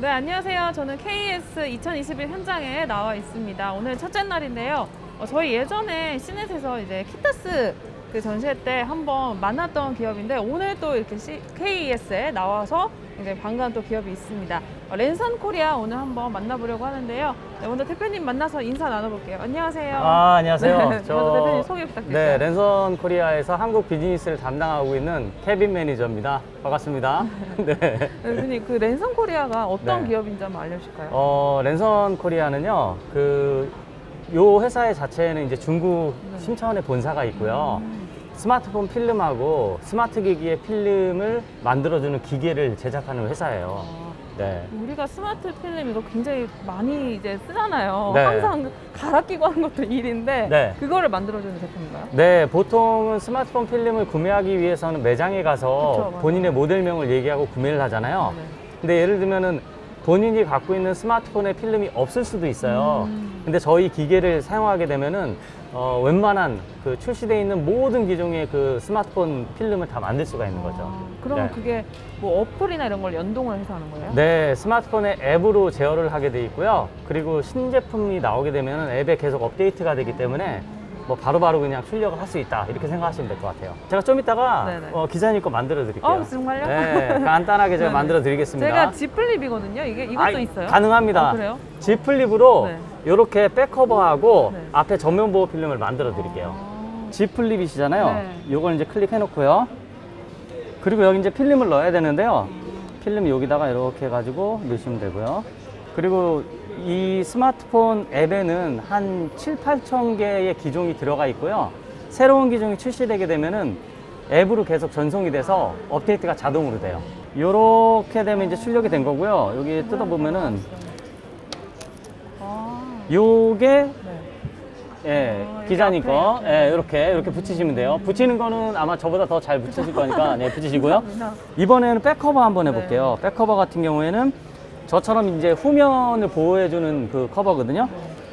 네, 안녕하세요. 저는 KS 2021 현장에 나와 있습니다. 오늘 첫째 날인데요. 어, 저희 예전에 시넷에서 이제 키타스 그 전시회 때 한번 만났던 기업인데 오늘 또 이렇게 KES에 나와서 굉장히 반가운 또 기업이 있습니다. 어, 랜선 코리아 오늘 한번 만나보려고 하는데요. 네, 오늘 대표님 만나서 인사 나눠볼게요. 안녕하세요. 아, 안녕하세요. 네, 먼저 대표님 소개 부탁드릴게요. 네, 랜선 코리아에서 한국 비즈니스를 담당하고 있는 케빈 매니저입니다. 반갑습니다. 네. 네, 대표님 그 랜선 코리아가 어떤 네. 기업인지 한번 알려주실까요? 어, 랜선 코리아는요, 그, 요 회사의 자체는 이제 중국 네. 심차원의 본사가 있고요. 음. 스마트폰 필름하고 스마트 기기의 필름을 만들어주는 기계를 제작하는 회사예요. 아, 네. 우리가 스마트 필름 이거 굉장히 많이 이제 쓰잖아요. 네. 항상 갈아 끼고 하는 것도 일인데 네. 그거를 만들어주는 제품인가요? 네, 보통은 스마트폰 필름을 구매하기 위해서는 매장에 가서 그쵸, 맞아요. 본인의 모델명을 얘기하고 구매를 하잖아요. 네. 근데 예를 들면은 본인이 갖고 있는 스마트폰에 필름이 없을 수도 있어요. 음. 근데 저희 기계를 사용하게 되면은 어, 웬만한 그 출시되어 있는 모든 기종의 그 스마트폰 필름을 다 만들 수가 있는 거죠. 아, 그러면 네. 그게 뭐 어플이나 이런 걸 연동을 해서 하는 거예요? 네, 스마트폰에 앱으로 제어를 하게 돼 있고요. 그리고 신제품이 나오게 되면 앱에 계속 업데이트가 되기 때문에 뭐 바로바로 그냥 출력을 할 수 있다 이렇게 생각하시면 될 것 같아요. 제가 좀 이따가 네네. 어, 기자님 거 만들어 드릴게요. 어, 정말요? 네, 간단하게 제가 네네. 만들어 드리겠습니다. 제가 지플립이거든요. 이게 이것도 아이, 있어요? 가능합니다. 아, 그래요? G 플립으로 네. 이렇게 백커버하고 네. 앞에 전면 보호 필름을 만들어 드릴게요. 아, G 플립이시잖아요. 네. 이제 클릭해 놓고요. 그리고 여기 이제 필름을 넣어야 되는데요. 필름 여기다가 이렇게 해가지고 넣으시면 되고요. 그리고 이 스마트폰 앱에는 한 7, 8천 개의 기종이 들어가 있고요. 새로운 기종이 출시되게 되면은 앱으로 계속 전송이 돼서 업데이트가 자동으로 돼요. 이렇게 되면 이제 출력이 된 거고요. 여기 뜯어보면은 아, 요게 네. 예, 아, 기자님 이렇게 거, 앞에 예, 이렇게, 이렇게 붙이시면 돼요. 붙이는 거는 아마 저보다 더 잘 붙이실 거니까, 네, 붙이시고요. 이번에는 백커버 한번 네. 해볼게요. 백커버 같은 경우에는 저처럼 이제 후면을 보호해주는 그 커버거든요.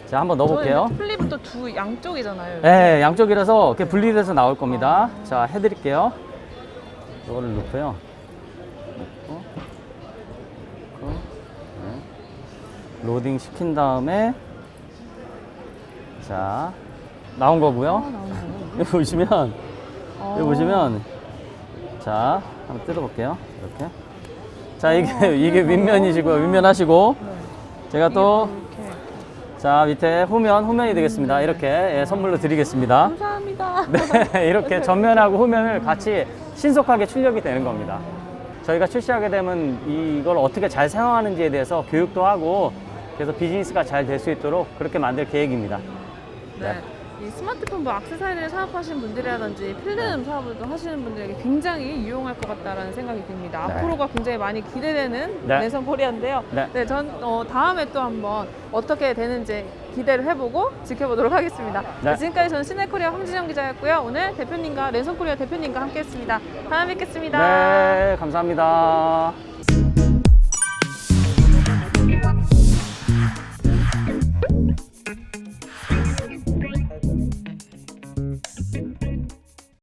자, 한번 넣어볼게요. 플립은 또 두 양쪽이잖아요. 네, 양쪽이라서 이렇게 분리돼서 나올 겁니다. 자, 해드릴게요. 이거를 넣고요. 넣고, 넣고, 네. 로딩 시킨 다음에, 자, 나온 거고요. 아? 여기 보시면, 아. 여기 보시면, 자, 한번 뜯어볼게요. 이렇게. 자, 이게, 어, 이게 윗면이시고요. 나오는구나. 윗면 하시고, 네. 제가 또. 자, 밑에 후면, 후면이 되겠습니다. 이렇게 예, 선물로 드리겠습니다. 감사합니다. 네, 이렇게 전면하고 후면을 같이 신속하게 출력이 되는 겁니다. 저희가 출시하게 되면 이걸 어떻게 잘 사용하는지에 대해서 교육도 하고 그래서 비즈니스가 잘 될 수 있도록 그렇게 만들 계획입니다. 네. 이 스마트폰 뭐 액세서리를 사업하시는 분들이라든지 필름 사업을 또 하시는 분들에게 굉장히 유용할 것 같다라는 생각이 듭니다. 네. 앞으로가 굉장히 많이 기대되는 네. 내선 코리아인데요. 네. 네, 전 어, 다음에 또 한번 어떻게 되는지 기대를 해보고 지켜보도록 하겠습니다. 네. 지금까지 저는 시네코리아 황지정 기자였고요. 오늘 대표님과 랜선 코리아 대표님과 함께했습니다. 다음에 뵙겠습니다. 네, 감사합니다.